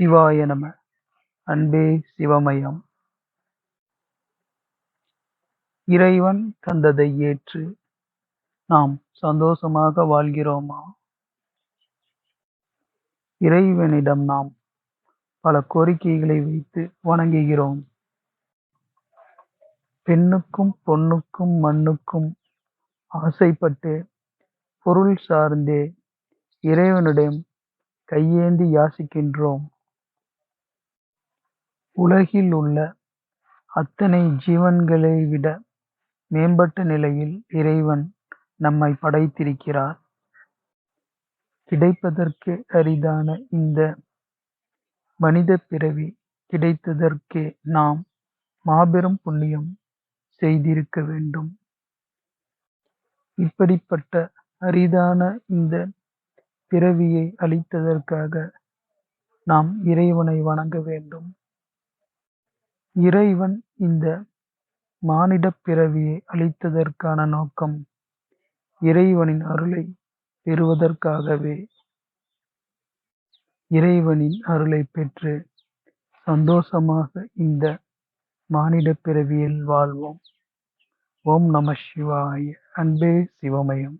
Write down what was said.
சிவாய நம. அன்பே சிவமயம். இறைவன் தந்ததை ஏற்று நாம் சந்தோஷமாக வாழ்கிறோமா? இறைவனிடம் நாம் பல கோரிக்கைகளை வைத்து வணங்குகிறோம். பெண்ணுக்கும் பொண்ணுக்கும் மண்ணுக்கும் ஆசைப்பட்டு பொருள் சார்ந்தே இறைவனிடம் கையேந்தி யாசிக்கின்றோம். உலகில் உள்ள அத்தனை ஜீவன்களை விட மேம்பட்ட நிலையில் இறைவன் நம்மை படைத்திருக்கிறார். கிடைப்பதற்கு அரிதான இந்த மனித பிறவி கிடைத்ததற்கே நாம் மாபெரும் புண்ணியம் செய்திருக்க வேண்டும். இப்படிப்பட்ட அரிதான இந்த பிறவியை அளித்ததற்காக நாம் இறைவனை வணங்க வேண்டும். இறைவன் இந்த மானிடப் பிறவியை அளித்ததற்கான நோக்கம் இறைவனின் அருளை பெறுவதற்காகவே. இறைவனின் அருளை பெற்று சந்தோஷமாக இந்த மானிடப் பிறவியில் வாழ்வோம். ஓம் நம சிவாய. அன்பே சிவமயம்.